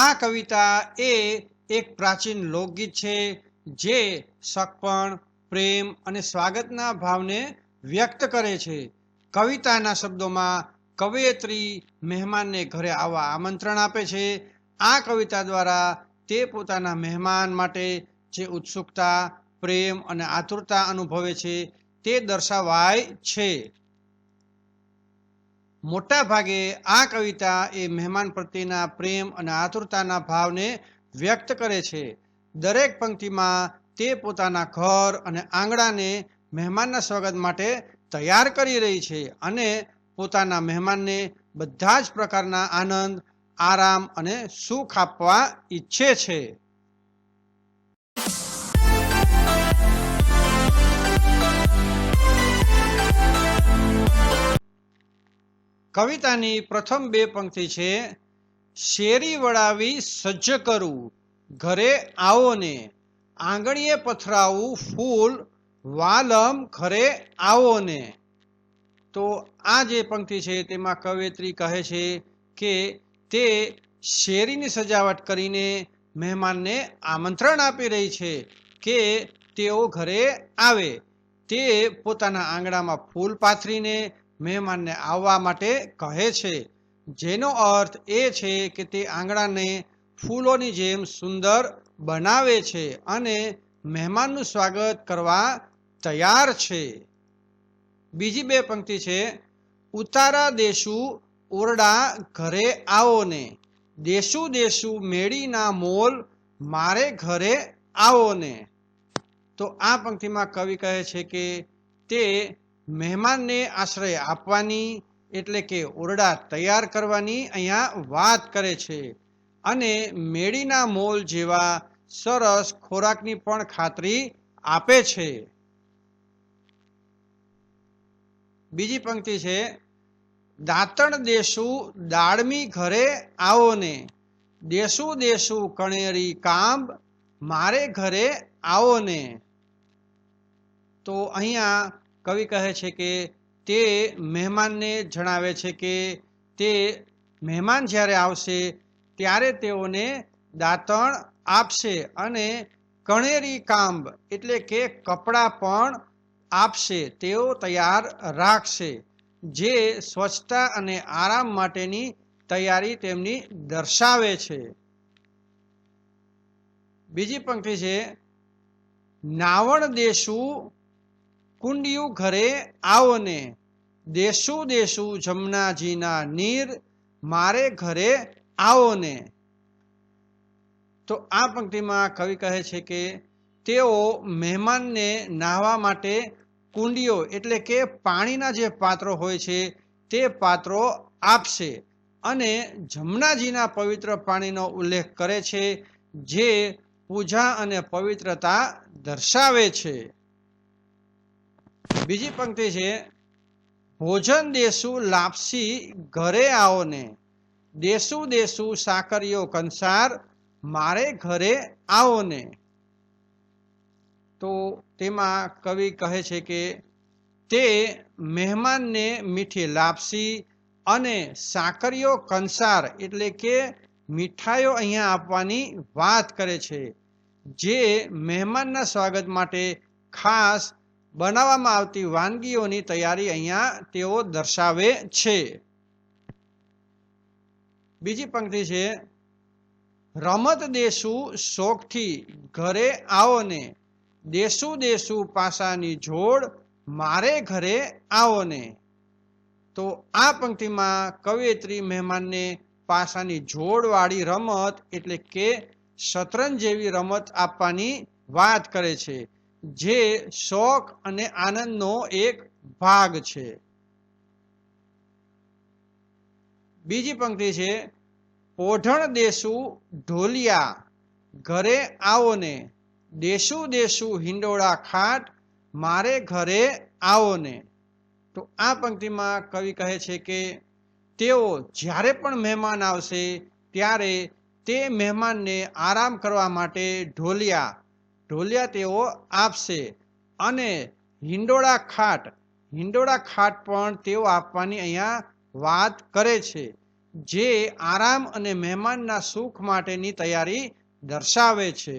આ કવિતા એ એક પ્રાચીન લોકગીત છે જે સગપણ, પ્રેમ અને સ્વાગતના ભાવને વ્યક્ત કરે છે. કવિતાના શબ્દોમાં કવયત્રી મહેમાનને ઘરે આવવા આમંત્રણ આપે છે. આ કવિતા દ્વારા તે પોતાના મહેમાન માટે જે ઉત્સુકતા, પ્રેમ અને આતુરતા અનુભવે છે તે દર્શાવાય છે. મોટા ભાગે આ કવિતા એ મહેમાન પ્રત્યેના પ્રેમ અને આતુરતાના ભાવને વ્યક્ત કરે છે. દરેક પંક્તિમાં તે પોતાના ઘર અને આંગણાને મહેમાનના સ્વાગત માટે તૈયાર કરી રહી છે અને પોતાના મહેમાનને બધા જ પ્રકારના આનંદ, આરામ અને સુખ આપવા ઈચ્છે છે. કવિતાની પ્રથમ બે પંક્તિ છે, શેરી વળાવી સજ્જ કરું, ઘરે આવો ને, આંગણીએ પથરાવું ફૂલ, વાલમ ઘરે આવો ને. તો આ જે પંક્તિ છે તેમાં કવિત્રી કહે છે કે તે શેરીની સજાવટ કરીને મહેમાનને આમંત્રણ આપી રહી છે કે તેઓ ઘરે આવે, તે પોતાના આંગણામાં ફૂલ પાથરીને મહેમાનને આવવા માટે કહે છે. જેનો અર્થ એ છે કે તે આંગણાને ફૂલોની જેમ સુંદર બનાવે છે અને મહેમાનનું સ્વાગત કરવા તૈયાર છે. બીજી બે પંક્તિ છે. ઉતારા દેશું ઓરડા ઘરે આવો ને. દેશું દેશું મેળીના મોલ મારે ઘરે આવો ને. તો આ પંક્તિમાં કવિ કહે છે કે તે મહેમાનને આશ્રય આપવાની એટલે કે ઓરડા તૈયાર કરવાની અહીંયા વાત કરે છે. અને મેળીના મોલ જેવા સરસ ખોરાકની પણ ખાતરી આપે છે. બીજી પંક્તિ છે, દાંતણ દેશું દાળમી ઘરે આવો ને. દેશું દેશું કણેરી કાંબ, મારે ઘરે આવો ને. તો અહીંયા કવિ કહે છે કે તે મહેમાનને જણાવે છે કે તે મહેમાન જ્યારે આવશે, ત્યારે તેઓને દાંતણ આપશે અને કણેરી કાંબ એટલે કે કપડાં પણ આપશે, તેઓ તૈયાર રાખશે. જે સ્વચ્છતા અને આરામ માટેની તૈયારી તેમની દર્શાવે છે. બીજી પંક્તિ છે, નાવણ દેશું કુંડિયું ઘરે આવને દેશું દેશું જમનાજીના નીર, મારે ઘરે આવોને તો આ પંક્તિમાં કવિ કહે છે કે તેઓ મહેમાનને નાહવા માટે કુંડીઓ એટલે કે પાણીના જે પાત્રો હોય છે તે પાત્રો આપશે અને જમનાજીના પવિત્ર પાણીનો ઉલ્લેખ કરે છે જે પૂજા અને પવિત્રતા દર્શાવે છે. બીજી પંક્તિ છે, ભોજન દેશું લાપસી ઘરે આવો ને. દેશું દેશું સાકરીઓ કંસાર, મારે ઘરે આવો ને. તો તેમાં કવિ કહે છે કે, તે મહેમાનને મીઠી લાપસી અને સાકરીઓ કંસાર એટલે કે મીઠાઈઓ અહીંયા આપવાની વાત કરે છે, જે મહેમાનના સ્વાગત માટે ખાસ બનાવવામાં આવતી વાનગીઓની તૈયારી અહીંયા તેઓ દર્શાવે છે. બીજી પંક્તિ છે, રમત દેશું શોખથી ઘરે આવો ને, દેશું દેશું પાસાની જોડ મારે ઘરે આવો ને. તો આ પંક્તિમાં કવિયત્રી મહેમાનને પાસાની જોડવાળી રમત એટલે કે શતરંજ જેવી રમત આપવાની વાત કરે છે. જે શોખ અને આનંદનો એક ભાગ છે. બીજી પંક્તિ છે, ઓઢણ દેશું ઢોલિયા, ઘરે આવો ને દેશું દેશું હિંડોળા ખાટ, મારે ઘરે આવો ને. તો આ પંક્તિમાં કવિ કહે છે કે, તેઓ જ્યારે પણ મહેમાન આવશે, ત્યારે તે મહેમાનને આરામ કરવા માટે ઢોલિયા ઢોલિયા તેઓ આપશે. અને હિંડોળા ખાટ હિંડોળા ખાટ પણ તેઓ આપવાની અહીંયા વાત કરે છે, જે આરામ અને મહેમાનના સુખ માટેની તૈયારી દર્શાવે છે.